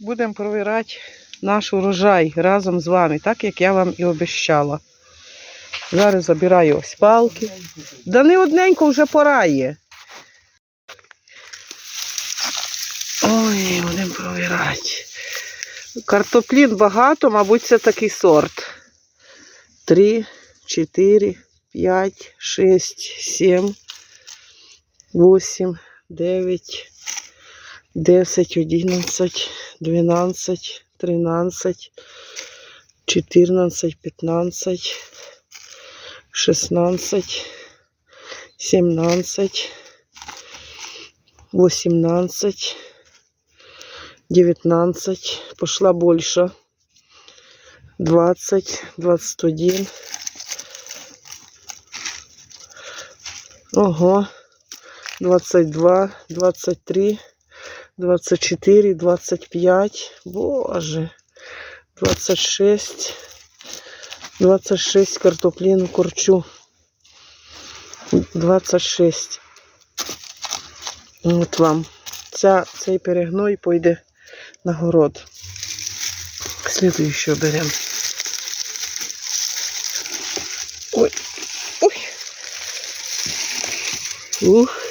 будемо провірати наш урожай разом з вами, так як я вам і обіщала. Зараз забираю ось палки. Да не одненько вже пора є. Ой, будемо провірати. Картоплін багато, мабуть, це такий сорт. Три, чотири, п'ять, шість, сім, вісім, дев'ять, десять, одинадцять, дванадцять, тринадцять, чотирнадцять, п'ятнадцять, шістнадцять, сімнадцять, вісімнадцять, дев'ятнадцять, пошла більше. 20, 21. Ого. 22, 23, 24, 25. Боже. 26. 26 картоплину корчу. 26. От вам. Ця, цей перегной пойде на город. Следующую берем. Ой, ой. Ух.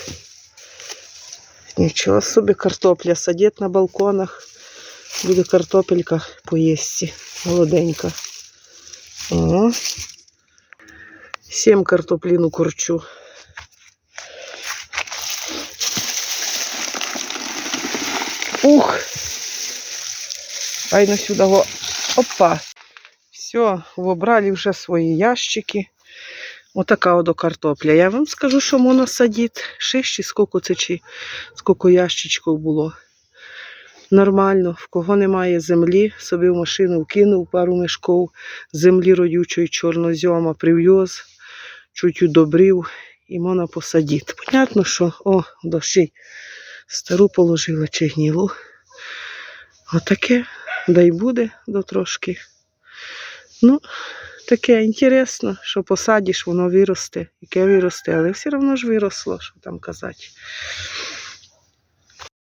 Нічого собі картопля. Садять на балконах. Буде картопелька поїсти. Молоденька. О. Сім картоплину корчу. Ух. Айно сюди. го. Опа. Все, вобрали вже свої ящики. Отака от картопля. Я вам скажу, що можна садити. Чи скільки це чи скільки ящичків було. Нормально, в кого немає землі, собі в машину вкинув пару мішків землі родючої чорнозьома, прив'яз, чуть удобрив і можна посадити. Понятно, що о, дощі стару положила чи гнілу. Отаке, дай буде до трошки. Ну, таке інтересно, що посадиш, воно виросте, яке виросте, але все одно ж виросло, що там казати.